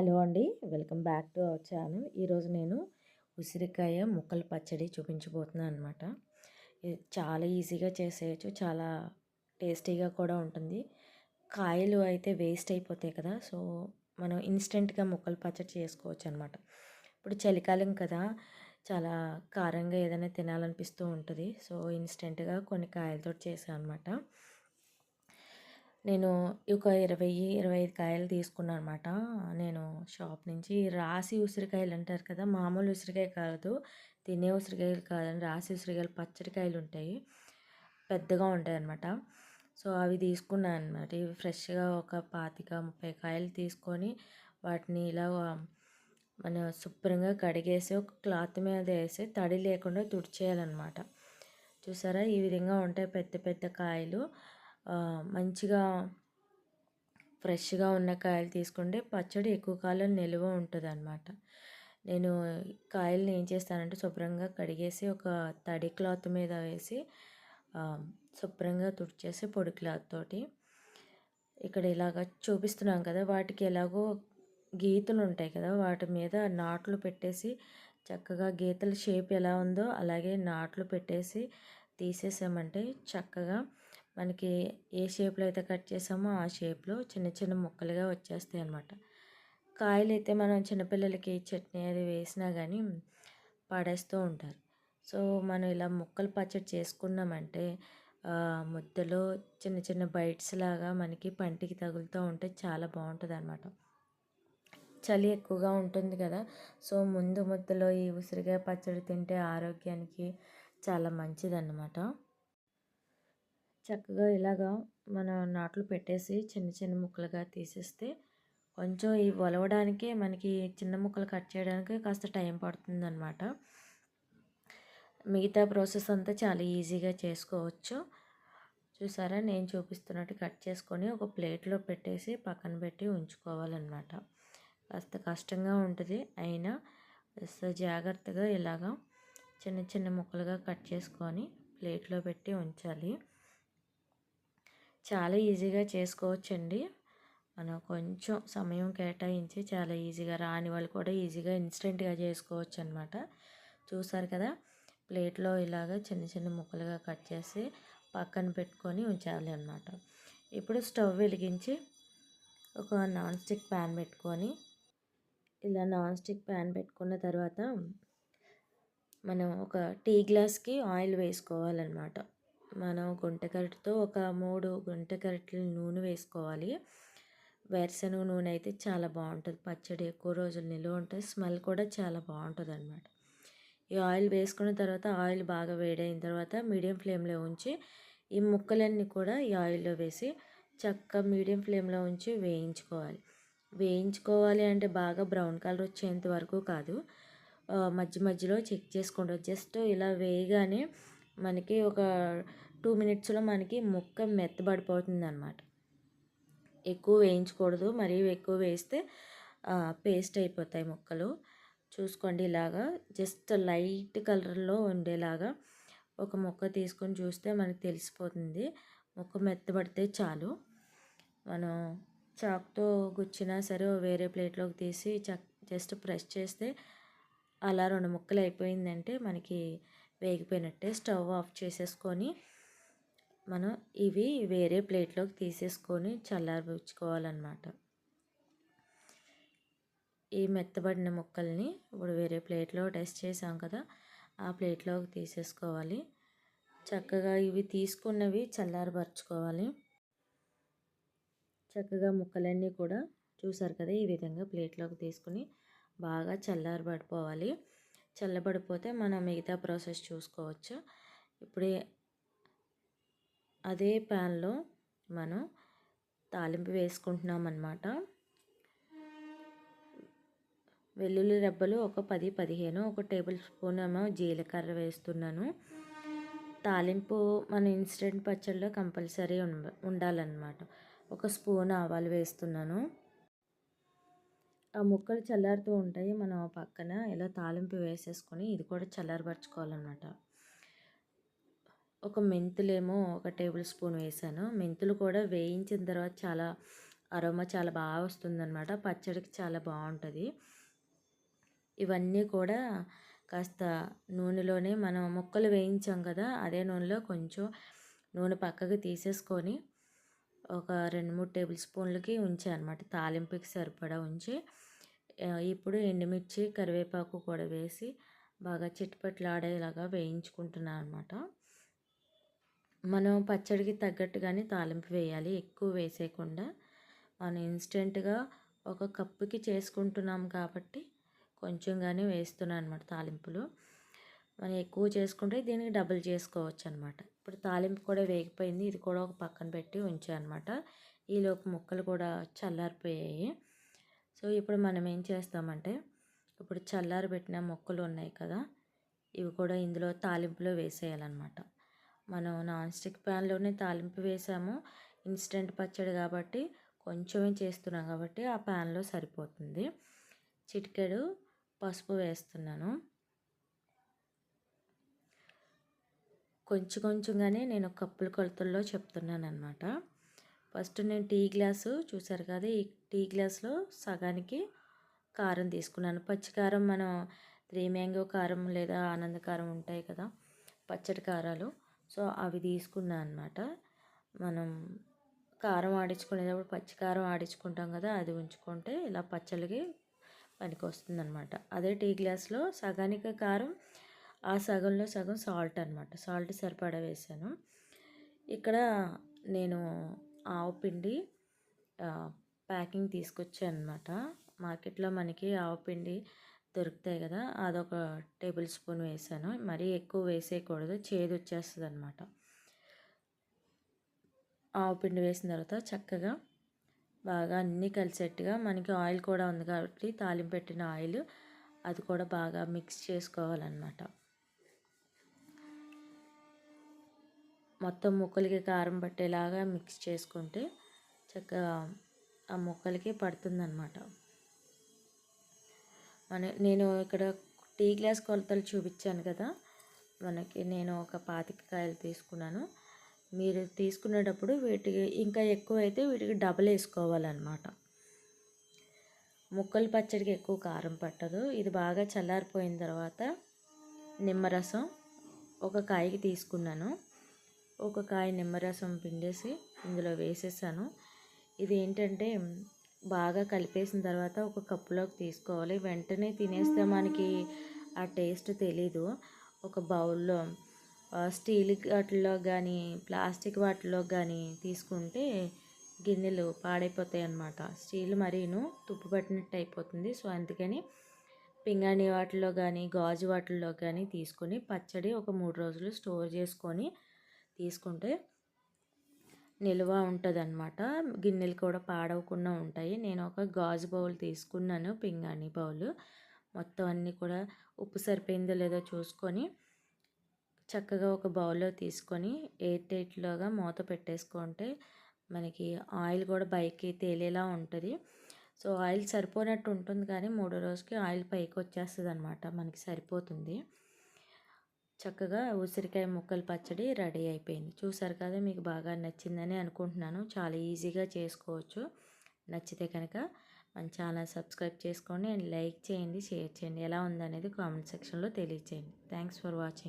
Hello అండి. Welcome back to our channel. ఈరోజు నేను ఉసిరికాయ ముక్కల పచ్చడి చూపించబోతున్నాను అనమాట చాలా ఈజీగా చేసేయచ్చు చాలా టేస్టీగా కూడా ఉంటుంది. కాయలు అయితే వేస్ట్ అయిపోతాయి కదా సో మనం ఇన్స్టెంట్గా ముక్కల పచ్చడి చేసుకోవచ్చు అనమాట ఇప్పుడు చలికాలం కదా చాలా కారంగా ఏదైనా తినాలనిపిస్తూ ఉంటుంది. సో ఇన్స్టెంట్గా కొన్ని కాయలతో చేసాను అనమాట నేను ఒక ఇరవై ఇరవై ఐదు కాయలు తీసుకున్నాను అనమాట నేను షాప్ నుంచి రాసి ఉసిరికాయలు అంటారు కదా మామూలు ఉసిరికాయ కాదు తినే ఉసిరికాయలు కాదని రాసి ఉసిరికాయలు పచ్చడికాయలు ఉంటాయి పెద్దగా ఉంటాయి అనమాట సో అవి తీసుకున్నాను అనమాట ఇవి ఫ్రెష్గా ఒక పాతిక ముప్పై కాయలు తీసుకొని వాటిని ఇలా మన శుభ్రంగా కడిగేసి ఒక క్లాత్ మీద వేసి తడి లేకుండా తుడిచేయాలన్నమాట. చూసారా? ఈ విధంగా ఉంటాయి పెద్ద పెద్ద కాయలు. మంచిగా ఫ్రెష్గా ఉన్న కాయలు తీసుకుంటే పచ్చడి ఎక్కువ కాలం నిల్వ ఉంటుంది అనమాట నేను కాయల్ని ఏం చేస్తానంటే శుభ్రంగా కడిగేసి ఒక తడి క్లాత్ మీద వేసి శుభ్రంగా తుడిచేసి పొడి క్లాత్ తోటి ఇక్కడ ఇలాగ చూపిస్తున్నాం కదా వాటికి ఎలాగో గీతలు ఉంటాయి కదా వాటి మీద నాట్లు పెట్టేసి చక్కగా గీతల షేప్ ఎలా ఉందో అలాగే నాట్లు పెట్టేసి తీసేసామంటే చక్కగా మనకి ఏ షేప్లో అయితే కట్ చేసామో ఆ షేప్లో చిన్న చిన్న ముక్కలుగా వచ్చేస్తాయి అన్నమాట. కాయలు అయితే మనం చిన్నపిల్లలకి చట్నీ అది వేసినా కానీ పడేస్తూ ఉంటారు. సో మనం ఇలా ముక్కలు పచ్చడి చేసుకున్నామంటే ముద్దలో చిన్న చిన్న బైట్స్ లాగా మనకి పంటికి తగులుతూ ఉంటే చాలా బాగుంటుంది అనమాట చలి ఎక్కువగా ఉంటుంది కదా సో ముందు ముద్దలో ఈ ఉసిరికాయ పచ్చడి తింటే ఆరోగ్యానికి చాలా మంచిదన్నమాట. చక్కగా ఇలాగా మన నాట్లు పెట్టేసి చిన్న చిన్న ముక్కలుగా తీసేస్తే కొంచెం ఈ ఒలవడానికి మనకి చిన్న ముక్కలు కట్ చేయడానికి కాస్త టైం పడుతుంది అనమాట మిగతా ప్రాసెస్ అంతా చాలా ఈజీగా చేసుకోవచ్చు. చూసారా? నేను చూపిస్తున్నట్టు కట్ చేసుకొని ఒక ప్లేట్లో పెట్టేసి పక్కన పెట్టి ఉంచుకోవాలన్నమాట. కాస్త కష్టంగా ఉంటుంది. అయినా జాగ్రత్తగా ఇలాగా చిన్న చిన్న ముక్కలుగా కట్ చేసుకొని ప్లేట్లో పెట్టి ఉంచాలి. చాలా ఈజీగా చేసుకోవచ్చండి. మనం కొంచెం సమయం కేటాయించి చాలా ఈజీగా రాని వాళ్ళు కూడా ఈజీగా ఇన్స్టెంట్గా చేసుకోవచ్చు అనమాట చూసారు కదా ప్లేట్లో ఇలాగ చిన్న చిన్న ముక్కలుగా కట్ చేసి పక్కన పెట్టుకొని ఉంచాలి అనమాట ఇప్పుడు స్టవ్ వెలిగించి ఒక నాన్ స్టిక్ ప్యాన్ పెట్టుకొని ఇలా నాన్ స్టిక్ ప్యాన్ పెట్టుకున్న తర్వాత మనం ఒక టీ గ్లాస్కి ఆయిల్ వేసుకోవాలన్నమాట. మనం గుంటగరిటతో ఒక మూడు గుంటగరిటెలు నూనె వేసుకోవాలి. వేరుశనగ నూనె అయితే చాలా బాగుంటుంది. పచ్చడి ఎక్కువ రోజులు నిల్వ ఉంటుంది. స్మెల్ కూడా చాలా బాగుంటుంది అనమాట ఈ ఆయిల్ వేసుకున్న తర్వాత ఆయిల్ బాగా వేడైన తర్వాత మీడియం ఫ్లేమ్లో ఉంచి ఈ ముక్కలన్నీ కూడా ఈ ఆయిల్లో వేసి చక్కగా మీడియం ఫ్లేమ్లో ఉంచి వేయించుకోవాలి. వేయించుకోవాలి అంటే బాగా బ్రౌన్ కలర్ వచ్చేంత వరకు కాదు. మధ్య మధ్యలో చెక్ చేసుకుంటూ జస్ట్ ఇలా వేయగానే మనకి ఒక టూ మినిట్స్లో మనకి ముక్క మెత్తబడిపోతుంది అనమాట ఎక్కువ వేయించకూడదు మరీ ఎక్కువ వేస్తే పేస్ట్ అయిపోతాయి ముక్కలు. చూసుకోండి ఇలాగా జస్ట్ లైట్ కలర్లో ఉండేలాగా ఒక ముక్క తీసుకొని చూస్తే మనకి తెలిసిపోతుంది. ముక్క మెత్తబడితే చాలు. మనం చాక్తో గుచ్చినా సరే వేరే ప్లేట్లోకి తీసి చక్ జస్ట్ ప్రెస్ చేస్తే అలా రెండు ముక్కలు అయిపోయిందంటే మనకి వేగిపోయినట్టే స్టవ్ ఆఫ్ చేసేసుకొని మనం ఇవి వేరే ప్లేట్లోకి తీసేసుకొని చల్లారబుచ్చుకోవాలన్నమాట ఈ మెత్తబడిన ముక్కల్ని ఇప్పుడు వేరే ప్లేట్లో టెస్ట్ చేసాం కదా ఆ ప్లేట్లోకి తీసేసుకోవాలి. చక్కగా ఇవి తీసుకున్నవి చల్లారపరచుకోవాలి చక్కగా ముక్కలన్నీ కూడా చూసారు కదా ఈ విధంగా ప్లేట్లోకి తీసుకుని బాగా చల్లారబడిపోవాలి. చల్లబడిపోతే మనం మిగతా ప్రాసెస్ చూసుకోవచ్చు? ఇప్పుడే అదే ప్యాన్లో మనం తాలింపు వేసుకుంటున్నాం అన్నమాట వెల్లుల్లి రెబ్బలు ఒక పది పదిహేను ఒక టేబుల్ స్పూన్ ఏమో జీలకర్ర వేస్తున్నాను. తాలింపు మన ఇన్స్టెంట్ పచ్చళ్ళలో కంపల్సరీ ఉండాలన్నమాట. ఒక స్పూన్ ఆవాలు వేస్తున్నాను. ఆ ముక్కలు చల్లారుతూ ఉంటాయి. మనం పక్కన ఇలా తాలింపు వేసేసుకొని ఇది కూడా చల్లారపరచుకోవాలన్నమాట. ఒక మెంతులేమో ఒక టేబుల్ స్పూన్ వేసాను. మెంతులు కూడా వేయించిన తర్వాత చాలా అరోమా చాలా బాగా వస్తుందన్నమాట. పచ్చడికి చాలా బాగుంటుంది. ఇవన్నీ కూడా కాస్త నూనెలోనే మనం ముక్కలు వేయించాం కదా అదే నూనెలో కొంచెం నూనె పక్కకి తీసేసుకొని ఒక రెండు మూడు టేబుల్ స్పూన్లకి ఉంచాను అనమాట తాలింపుకి సరిపడా ఉంచి ఇప్పుడు ఎండుమిర్చి కరివేపాకు కూడా వేసి బాగా చిట్టుపట్లాడేలాగా వేయించుకుంటున్నాను అనమాట మనం పచ్చడికి తగ్గట్టుగానే తాలింపు వేయాలి ఎక్కువ వేసేయకుండా. మనం ఇన్స్టెంట్గా ఒక కప్పుకి చేసుకుంటున్నాం కాబట్టి కొంచెంగానే వేస్తున్నాను అనమాట తాలింపులు. మనం ఎక్కువ చేసుకుంటే దీనికి డబుల్ చేసుకోవచ్చు అనమాట ఇప్పుడు తాలింపు కూడా వేగిపోయింది. ఇది కూడా ఒక పక్కన పెట్టి ఉంచాను అనమాట ఈలోపు ముక్కలు కూడా చల్లారిపోయాయి. సో ఇప్పుడు మనం ఏం చేస్తామంటే ఇప్పుడు చల్లారబెట్టిన ముక్కలు ఉన్నాయి కదా ఇవి కూడా ఇందులో తాలింపులో వేసేయాలన్నమాట. మనం నాన్ స్టిక్ ప్యాన్లోనే తాలింపు వేసాము. ఇన్స్టెంట్ పచ్చడి కాబట్టి కొంచెమే చేస్తున్నాం కాబట్టి ఆ ప్యాన్లో సరిపోతుంది. చిటికెడు పసుపు వేస్తున్నాను. కొంచెం కొంచెంగానే నేను కప్పుల కొలతల్లో చెప్తున్నాను అనమాట ఫస్ట్ నేను టీ గ్లాసు చూసారు కదా ఈ టీ గ్లాస్లో సగానికి కారం తీసుకున్నాను. పచ్చికారం మనం త్రీ మ్యాంగో కారం లేదా ఆనంద కారం ఉంటాయి కదా పచ్చడి కారాలు. సో అవి తీసుకున్నాను అనమాట మనం కారం ఆడించుకునేటప్పుడు పచ్చి కారం ఆడించుకుంటాం కదా అది ఉంచుకుంటే ఇలా పచ్చళ్ళకి పనికి వస్తుంది అనమాట అదే టీ గ్లాస్లో సగానికి కారం ఆ సగంలో సగం సాల్ట్ అనమాట సాల్ట్ సరిపడా వేసాను. ఇక్కడ నేను ఆవు పిండి ప్యాకింగ్ తీసుకొచ్చాను అనమాట మార్కెట్లో మనకి ఆవు పిండి దొరుకుతాయి కదా అదొక టేబుల్ స్పూన్ వేసాను. మరీ ఎక్కువ వేసేయకూడదు చేదు వచ్చేస్తుంది అనమాట ఆవు పిండి వేసిన తర్వాత చక్కగా బాగా అన్నీ కలిసేట్టుగా మనకి ఆయిల్ కూడా ఉంది కాబట్టి తాలింపు పెట్టిన ఆయిల్ అది కూడా బాగా మిక్స్ చేసుకోవాలన్నమాట. మొత్తం ముక్కలకి కారం పట్టేలాగా మిక్స్ చేసుకుంటే చక్కగా ఆ ముక్కలకి పడుతుందన్నమాట. మన నేను ఇక్కడ టీ గ్లాస్ కొలతలు చూపించాను కదా మనకి నేను ఒక పాతిక కాయలు తీసుకున్నాను. మీరు తీసుకునేటప్పుడు వీటికి ఇంకా ఎక్కువ అయితే వీటికి డబల్ వేసుకోవాలన్నమాట. ముక్కలు పచ్చడికి ఎక్కువ కారం పట్టదు. ఇది బాగా చల్లారిపోయిన తర్వాత నిమ్మరసం ఒక కాయకి తీసుకున్నాను. ఒక కాయ నిమ్మరసం పిండేసి ఇందులో వేసేసాను. ఇది ఏంటంటే బాగా కలిపేసిన తర్వాత ఒక కప్పులోకి తీసుకోవాలి. వెంటనే తినేస్తే మనకి ఆ టేస్ట్ తెలీదు. ఒక బౌల్లో స్టీల్ వాటిల్లో కానీ ప్లాస్టిక్ వాటిలో కానీ తీసుకుంటే గిన్నెలు పాడైపోతాయి అన్నమాట. స్టీల్ మరీను తుప్పు పట్టినట్టు అయిపోతుంది. సో అందుకని పింగాణి వాటిలో కానీ గాజు వాటిల్లో కానీ తీసుకొని పచ్చడి ఒక మూడు రోజులు స్టోర్ చేసుకొని తీసుకుంటే నిల్వ ఉంటుందన్నమాట. గిన్నెలు కూడా పాడవకుండా ఉంటాయి. నేను ఒక గాజు బౌల్ తీసుకున్నాను పింగాణి బౌల్. మొత్తం అన్నీ కూడా ఉప్పు సరిపోయిందో లేదో చూసుకొని చక్కగా ఒక బౌల్లో తీసుకొని ఎయిర్ టైట్లోగా మూత పెట్టేసుకుంటే మనకి ఆయిల్ కూడా పైకి తేలేలా ఉంటుంది. సో ఆయిల్ సరిపోనట్టు ఉంటుంది కానీ మూడో రోజుకి ఆయిల్ పైకి వచ్చేస్తుంది అనమాట మనకి సరిపోతుంది. చక్కగా ఉసిరికాయ ముక్కలు పచ్చడి రెడీ అయిపోయింది. చూసారు కదా మీకు బాగా నచ్చిందని అనుకుంటున్నాను. చాలా ఈజీగా చేసుకోవచ్చు. నచ్చితే కనుక మన ఛానల్ సబ్స్క్రైబ్ చేసుకోండి అండ్ లైక్ చేయండి షేర్ చేయండి. ఎలా ఉందనేది కామెంట్ సెక్షన్లో తెలియచేయండి. Thanks for watching.